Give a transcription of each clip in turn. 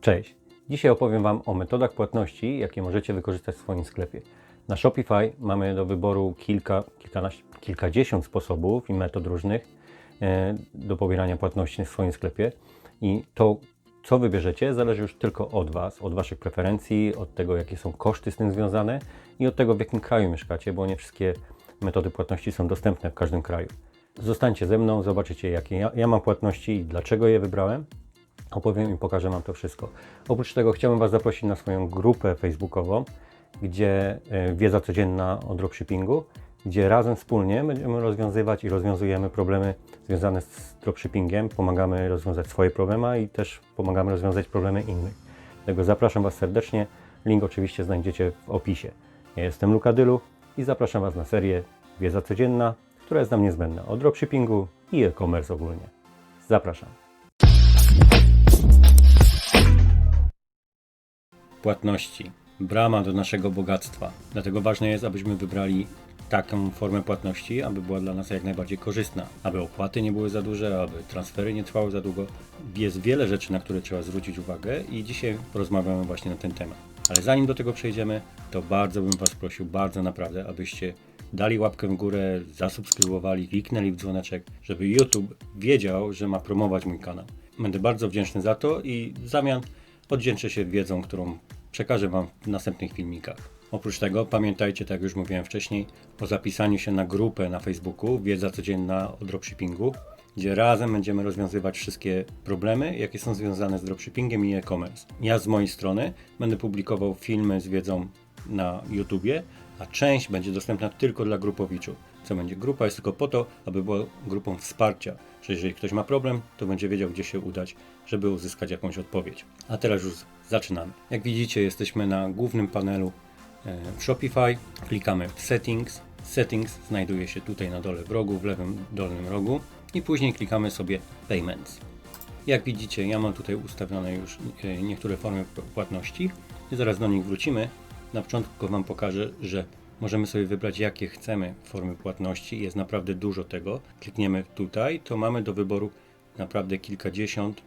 Cześć! Dzisiaj opowiem Wam o metodach płatności, jakie możecie wykorzystać w swoim sklepie. Na Shopify mamy do wyboru kilka, kilkanaście, kilkadziesiąt sposobów i metod różnych e, do pobierania płatności w swoim sklepie. I to, co wybierzecie, zależy już tylko od Was, od Waszych preferencji, od tego, jakie są koszty z tym związane i od tego, w jakim kraju mieszkacie, bo nie wszystkie metody płatności są dostępne w każdym kraju. Zostańcie ze mną, zobaczycie, jakie ja, ja mam płatności i dlaczego je wybrałem opowiem i pokażę Wam to wszystko. Oprócz tego chciałbym Was zaprosić na swoją grupę facebookową, gdzie e, wiedza codzienna o dropshippingu, gdzie razem wspólnie będziemy rozwiązywać i rozwiązujemy problemy związane z dropshippingiem, pomagamy rozwiązać swoje problemy i też pomagamy rozwiązać problemy innych. Dlatego zapraszam Was serdecznie, link oczywiście znajdziecie w opisie. Ja jestem Luka Dylu i zapraszam Was na serię Wiedza Codzienna, która jest nam niezbędna o dropshippingu i e-commerce ogólnie. Zapraszam. Płatności. Brama do naszego bogactwa. Dlatego ważne jest, abyśmy wybrali taką formę płatności, aby była dla nas jak najbardziej korzystna, aby opłaty nie były za duże, aby transfery nie trwały za długo. Jest wiele rzeczy, na które trzeba zwrócić uwagę i dzisiaj porozmawiamy właśnie na ten temat. Ale zanim do tego przejdziemy, to bardzo bym Was prosił, bardzo naprawdę, abyście dali łapkę w górę, zasubskrybowali, kliknęli w dzwoneczek, żeby YouTube wiedział, że ma promować mój kanał. Będę bardzo wdzięczny za to i w zamian oddzięczę się wiedzą, którą przekażę Wam w następnych filmikach. Oprócz tego pamiętajcie, tak jak już mówiłem wcześniej, o zapisaniu się na grupę na Facebooku Wiedza Codzienna o Dropshippingu, gdzie razem będziemy rozwiązywać wszystkie problemy, jakie są związane z dropshippingiem i e-commerce. Ja z mojej strony będę publikował filmy z wiedzą na YouTubie, a część będzie dostępna tylko dla grupowiczów. Co będzie? Grupa jest tylko po to, aby była grupą wsparcia, że jeżeli ktoś ma problem, to będzie wiedział, gdzie się udać, żeby uzyskać jakąś odpowiedź. A teraz już zaczynamy. Jak widzicie, jesteśmy na głównym panelu e, w Shopify. Klikamy w Settings. Settings znajduje się tutaj na dole w rogu, w lewym dolnym rogu. I później klikamy sobie Payments. Jak widzicie, ja mam tutaj ustawione już e, niektóre formy płatności i zaraz do nich wrócimy. Na początku Wam pokażę, że możemy sobie wybrać jakie chcemy formy płatności. Jest naprawdę dużo tego. Klikniemy tutaj, to mamy do wyboru naprawdę kilkadziesiąt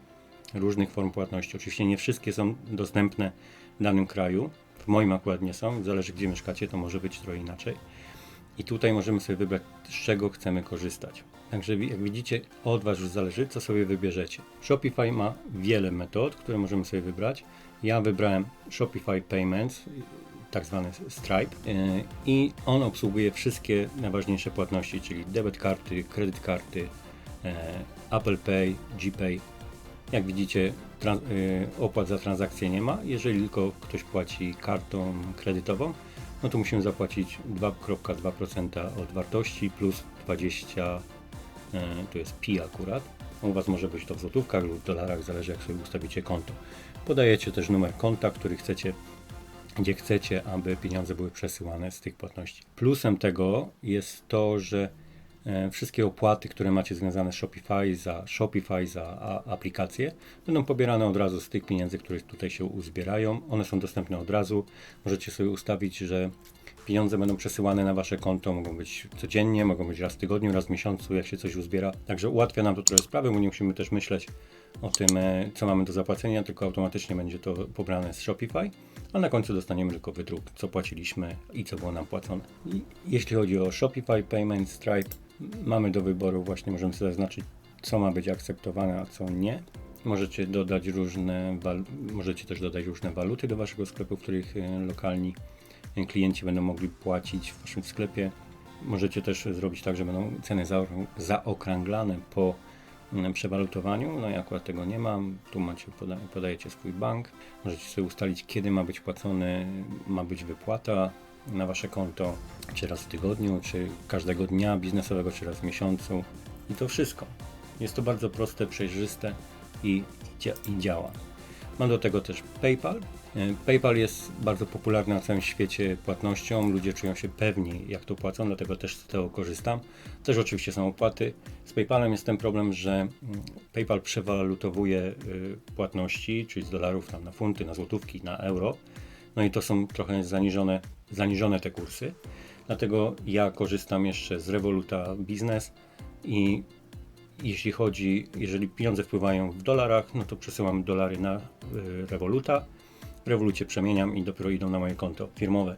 różnych form płatności. Oczywiście nie wszystkie są dostępne w danym kraju. W moim akurat nie są, zależy gdzie mieszkacie, to może być trochę inaczej. I tutaj możemy sobie wybrać, z czego chcemy korzystać. Także jak widzicie, od Was już zależy, co sobie wybierzecie. Shopify ma wiele metod, które możemy sobie wybrać. Ja wybrałem Shopify Payments, tak zwany Stripe yy, i on obsługuje wszystkie najważniejsze płatności, czyli debet karty, kredyt karty, yy, Apple Pay, GPay. Jak widzicie, yy, opłat za transakcję nie ma. Jeżeli tylko ktoś płaci kartą kredytową, no to musimy zapłacić 2,2% od wartości plus 20, yy, to jest pi akurat. U Was może być to w złotówkach lub dolarach, zależy jak sobie ustawicie konto. Podajecie też numer konta, który chcecie gdzie chcecie, aby pieniądze były przesyłane z tych płatności. Plusem tego jest to, że e, wszystkie opłaty, które macie związane z Shopify, za Shopify, za a, aplikacje, będą pobierane od razu z tych pieniędzy, które tutaj się uzbierają. One są dostępne od razu. Możecie sobie ustawić, że pieniądze będą przesyłane na wasze konto, mogą być codziennie, mogą być raz w tygodniu, raz w miesiącu, jak się coś uzbiera. Także ułatwia nam to trochę sprawę, bo nie musimy też myśleć o tym, e, co mamy do zapłacenia, tylko automatycznie będzie to pobrane z Shopify, a na końcu dostaniemy tylko wydruk, co płaciliśmy i co było nam płacone. I jeśli chodzi o Shopify Payment Stripe, mamy do wyboru właśnie, możemy sobie zaznaczyć, co ma być akceptowane, a co nie. Możecie dodać różne, możecie też dodać różne waluty do waszego sklepu, w których e, lokalni klienci będą mogli płacić w waszym sklepie. Możecie też zrobić tak, że będą ceny zaok- zaokrąglane po przewalutowaniu. No ja akurat tego nie mam. Tu macie, poda podajecie swój bank. Możecie sobie ustalić, kiedy ma być płacony, ma być wypłata na wasze konto, czy raz w tygodniu, czy każdego dnia biznesowego, czy raz w miesiącu. I to wszystko. Jest to bardzo proste, przejrzyste i, i działa. Mam do tego też PayPal. E, PayPal jest bardzo popularny na całym świecie płatnością. Ludzie czują się pewni, jak to płacą, dlatego też z tego korzystam. Też oczywiście są opłaty. Z PayPalem jest ten problem, że mm, PayPal przewalutowuje y, płatności, czyli z dolarów tam na funty, na złotówki, na euro. No i to są trochę zaniżone, zaniżone te kursy. Dlatego ja korzystam jeszcze z Revoluta Business i jeśli chodzi, jeżeli pieniądze wpływają w dolarach, no to przesyłam dolary na y, Revoluta. W przemieniam i dopiero idą na moje konto firmowe.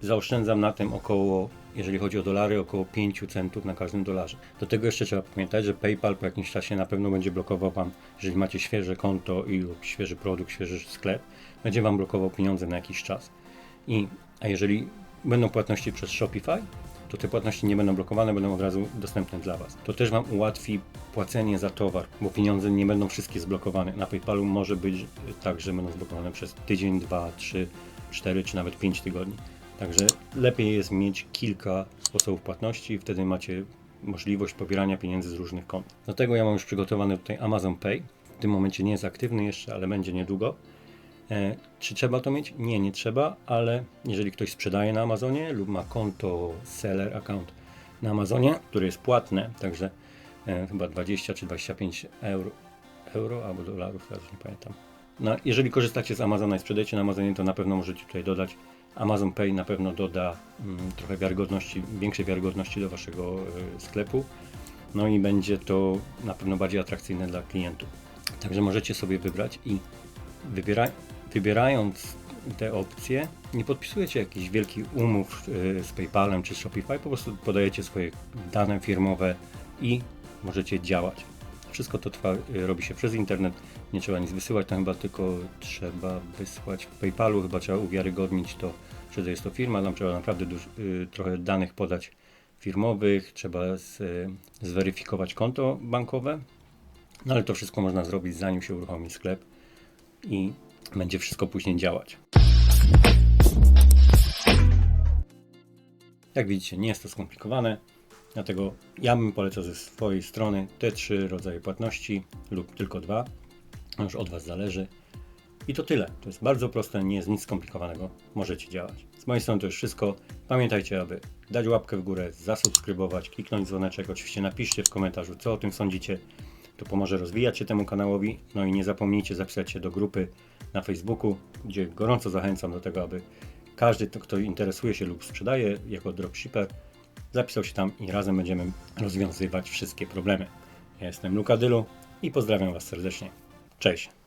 Zaoszczędzam na tym około, jeżeli chodzi o dolary, około 5 centów na każdym dolarze. Do tego jeszcze trzeba pamiętać, że PayPal po jakimś czasie na pewno będzie blokował Wam, jeżeli macie świeże konto i lub świeży produkt, świeży sklep, będzie Wam blokował pieniądze na jakiś czas. I, a jeżeli będą płatności przez Shopify, to te płatności nie będą blokowane, będą od razu dostępne dla Was. To też Wam ułatwi płacenie za towar, bo pieniądze nie będą wszystkie zblokowane. Na PayPalu może być tak, że będą zblokowane przez tydzień, dwa, trzy, cztery czy nawet pięć tygodni. Także lepiej jest mieć kilka sposobów płatności i wtedy macie możliwość pobierania pieniędzy z różnych kont. Do tego ja mam już przygotowany tutaj Amazon Pay. W tym momencie nie jest aktywny jeszcze, ale będzie niedługo. E, czy trzeba to mieć? Nie, nie trzeba, ale jeżeli ktoś sprzedaje na Amazonie lub ma konto seller account na Amazonie, które jest płatne, także e, chyba 20 czy 25 euro, euro albo dolarów, teraz nie pamiętam. No, jeżeli korzystacie z Amazona i sprzedajecie na Amazonie, to na pewno możecie tutaj dodać. Amazon Pay na pewno doda mm, trochę wiarygodności, większej wiarygodności do waszego e, sklepu. No i będzie to na pewno bardziej atrakcyjne dla klientów. Także możecie sobie wybrać i wybiera, wybierając te opcje, nie podpisujecie jakichś wielkich umów y, z PayPalem czy Shopify, po prostu podajecie swoje dane firmowe i możecie działać. Wszystko to trwa, y, robi się przez internet, nie trzeba nic wysyłać, tam chyba tylko trzeba wysłać w PayPalu, chyba trzeba uwiarygodnić to, że jest to firma, tam trzeba naprawdę duż, y, trochę danych podać firmowych, trzeba z, zweryfikować konto bankowe, no ale to wszystko można zrobić zanim się uruchomi sklep i będzie wszystko później działać. Jak widzicie, nie jest to skomplikowane, dlatego ja bym polecał ze swojej strony te trzy rodzaje płatności lub tylko dwa. Już od Was zależy. I to tyle. To jest bardzo proste, nie jest nic skomplikowanego. Możecie działać. Z mojej strony to już wszystko. Pamiętajcie, aby dać łapkę w górę, zasubskrybować, kliknąć dzwoneczek. Oczywiście napiszcie w komentarzu, co o tym sądzicie. To pomoże rozwijać się temu kanałowi. No i nie zapomnijcie zapisać się do grupy na Facebooku, gdzie gorąco zachęcam do tego, aby każdy, kto- interesuje się lub sprzedaje jako dropshipper, zapisał się tam i razem będziemy rozwiązywać wszystkie problemy. Ja jestem Luka Dylu i pozdrawiam Was serdecznie. Cześć!